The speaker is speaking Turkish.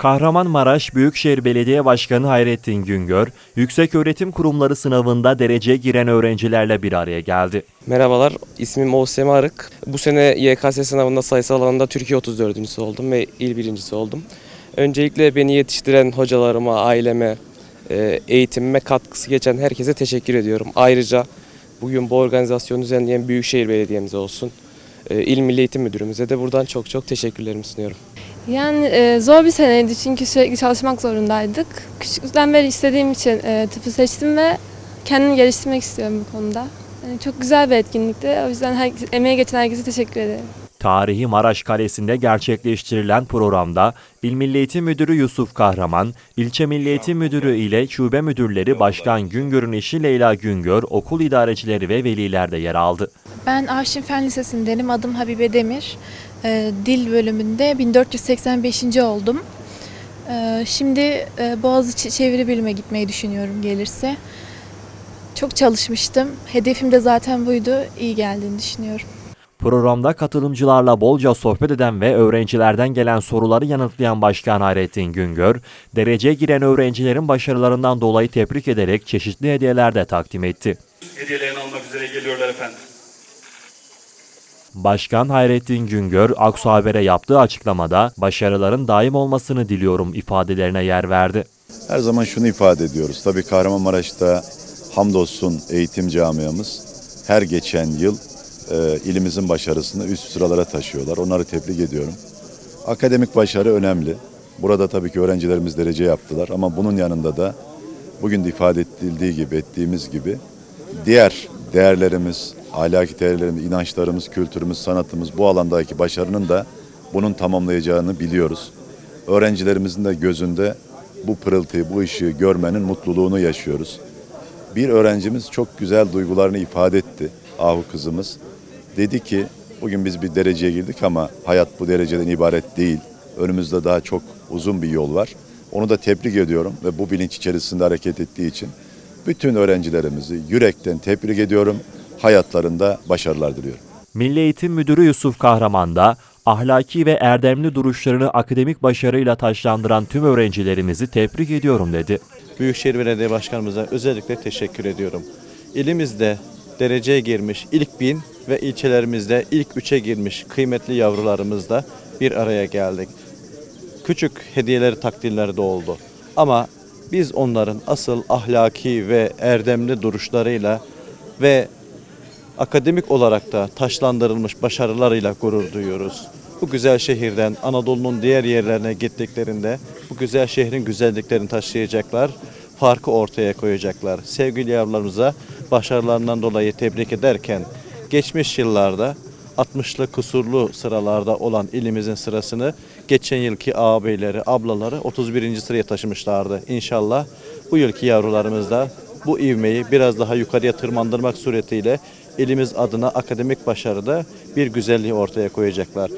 Kahramanmaraş Büyükşehir Belediye Başkanı Hayrettin Güngör, Yükseköğretim Kurumları sınavında dereceye giren öğrencilerle bir araya geldi. Merhabalar, ismim Oğuzhan Arık. Bu sene YKS sınavında sayısal alanında Türkiye 34. oldum ve il birincisi oldum. Öncelikle beni yetiştiren hocalarıma, aileme, e, eğitimime katkısı geçen herkese teşekkür ediyorum. Ayrıca bugün bu organizasyonu düzenleyen Büyükşehir Belediye'mize olsun, e, İl Milli Eğitim Müdürümüze de buradan çok çok teşekkürlerimi sunuyorum. Yani e, zor bir seneydi çünkü sürekli çalışmak zorundaydık. Küçüklükten beri istediğim için e, tıpı seçtim ve kendimi geliştirmek istiyorum bu konuda. Yani çok güzel bir etkinlikti. O yüzden her, emeğe geçen herkese teşekkür ederim. Tarihi Maraş Kalesi'nde gerçekleştirilen programda İl Milli Eğitim Müdürü Yusuf Kahraman, İlçe Milli Eğitim Müdürü ile şube müdürleri Başkan Güngör'ün eşi Leyla Güngör, okul idarecileri ve veliler de yer aldı. Ben Arşin Fen Lisesi'ndenim. Adım Habibe Demir. Ee, Dil bölümünde 1485. oldum. Ee, Şimdi e, Boğaziçi Çeviri Bilime gitmeyi düşünüyorum gelirse. Çok çalışmıştım. Hedefim de zaten buydu. İyi geldiğini düşünüyorum. Programda katılımcılarla bolca sohbet eden ve öğrencilerden gelen soruları yanıtlayan Başkan Hayrettin Güngör, dereceye giren öğrencilerin başarılarından dolayı tebrik ederek çeşitli hediyeler de takdim etti. hediyelerini almak üzere geliyorlar efendim. Başkan Hayrettin Güngör, Aksu Haber'e yaptığı açıklamada başarıların daim olmasını diliyorum ifadelerine yer verdi. Her zaman şunu ifade ediyoruz. Tabii Kahramanmaraş'ta hamdolsun eğitim camiamız her geçen yıl e, ilimizin başarısını üst sıralara taşıyorlar. Onları tebrik ediyorum. Akademik başarı önemli. Burada tabii ki öğrencilerimiz derece yaptılar ama bunun yanında da bugün de ifade edildiği gibi, ettiğimiz gibi diğer değerlerimiz, ahlaki değerlerimiz, inançlarımız, kültürümüz, sanatımız bu alandaki başarının da bunun tamamlayacağını biliyoruz. Öğrencilerimizin de gözünde bu pırıltıyı, bu ışığı görmenin mutluluğunu yaşıyoruz. Bir öğrencimiz çok güzel duygularını ifade etti. Ahu kızımız. Dedi ki bugün biz bir dereceye girdik ama hayat bu dereceden ibaret değil. Önümüzde daha çok uzun bir yol var. Onu da tebrik ediyorum ve bu bilinç içerisinde hareket ettiği için bütün öğrencilerimizi yürekten tebrik ediyorum. Hayatlarında başarılar diliyorum. Milli Eğitim Müdürü Yusuf Kahraman da ahlaki ve erdemli duruşlarını akademik başarıyla taşlandıran tüm öğrencilerimizi tebrik ediyorum dedi. Büyükşehir Belediye Başkanımıza özellikle teşekkür ediyorum. İlimizde dereceye girmiş ilk bin ve ilçelerimizde ilk üçe girmiş kıymetli yavrularımızla bir araya geldik. Küçük hediyeleri takdirleri de oldu. Ama biz onların asıl ahlaki ve erdemli duruşlarıyla ve akademik olarak da taşlandırılmış başarılarıyla gurur duyuyoruz. Bu güzel şehirden Anadolu'nun diğer yerlerine gittiklerinde bu güzel şehrin güzelliklerini taşıyacaklar, farkı ortaya koyacaklar. Sevgili yavrularımıza başarılarından dolayı tebrik ederken geçmiş yıllarda 60'lı kusurlu sıralarda olan ilimizin sırasını geçen yılki ağabeyleri, ablaları 31. sıraya taşımışlardı. İnşallah bu yılki yavrularımız da bu ivmeyi biraz daha yukarıya tırmandırmak suretiyle ilimiz adına akademik başarıda bir güzelliği ortaya koyacaklar.